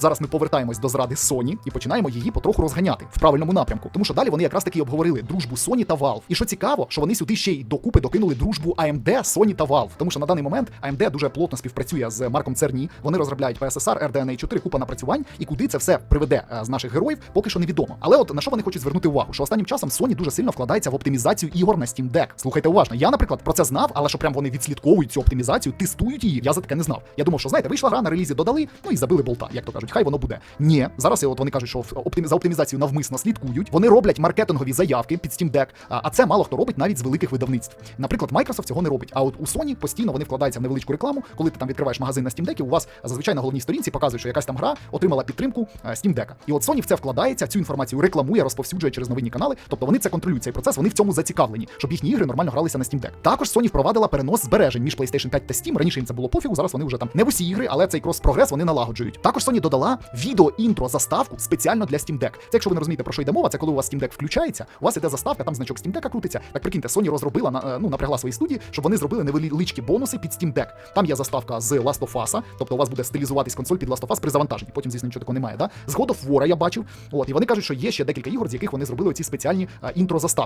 Зараз ми повертаємось до зради Sony і починаємо її потроху розганяти в правильному напрямку. Тому що далі вони якраз таки обговорили дружбу Sony та Valve. І що цікаво, що вони сюди ще й докупи докинули дружбу AMD, Sony та Valve. Тому що на даний момент AMD дуже плотно співпрацює з Марком Церні. Вони розробляють PSSR, RDNA 4, купа напрацювань, і куди це все приведе е, з наших героїв, поки що невідомо. Але от на що вони хочуть звернути увагу, що останнім часом Sony дуже сильно вкладається в оптимізацію ігор на Steam Deck. Слухайте уважно. Я, наприклад, про це знав, але що прям вони відслідковують цю оптимізацію, тестують її. Я за таке не знав. Я думав, що знаєте, вийшла гра на релізі, додали, ну і забили болта, як то кажуть, хай воно буде. Ні, зараз от вони кажуть, що за оптимізацію навмисно слідкують. Вони роблять маркетингові заявки під Steam Deck, а це мало хто робить навіть з великих видавництв. Наприклад, Microsoft цього не робить. А от у Sony постійно вони вкладаються в невеличку рекламу. Коли ти там відкриваєш магазин на Steam Deck, у вас зазвичай на головній сторінці показує, що якась там гра отримала підтримку е, Steam Deck. І от Sony в це вкладається, цю інформацію рекламує, розповсюджує через новинні канали. Тобто вони це контролюють цей процес, вони в цьому зацікавлені, щоб їхні ігри нормально гралися на Steam Deck. Також Sony впровадила перенос збережень між PlayStation 5 та Steam. Раніше їм це було пофігу, зараз вони вже там не в усі ігри, але цей крос-прогрес вони налагоджують. Також Sony додала відео-інтро заставку спеціально для Steam Deck. Це якщо ви не розумієте, про що йде мова, це коли у вас Steam Deck включається, у вас іде заставка, там значок Steam Deck крутиться. Так прикиньте, Sony розробила е, ну, напрягла свої студії, щоб вони зробили невеличкі бонуси під Steam Deck. Там є заставка з Last of Us, тобто у вас буде стилізуватись консоль під Last of Us при завантаженні. Потім, звісно, нічого такого немає. Да? З God of War я бачив. От, і вони кажуть, що є ще декілька ігор, з яких вони зробили ці спеціальні е, інтро заставки.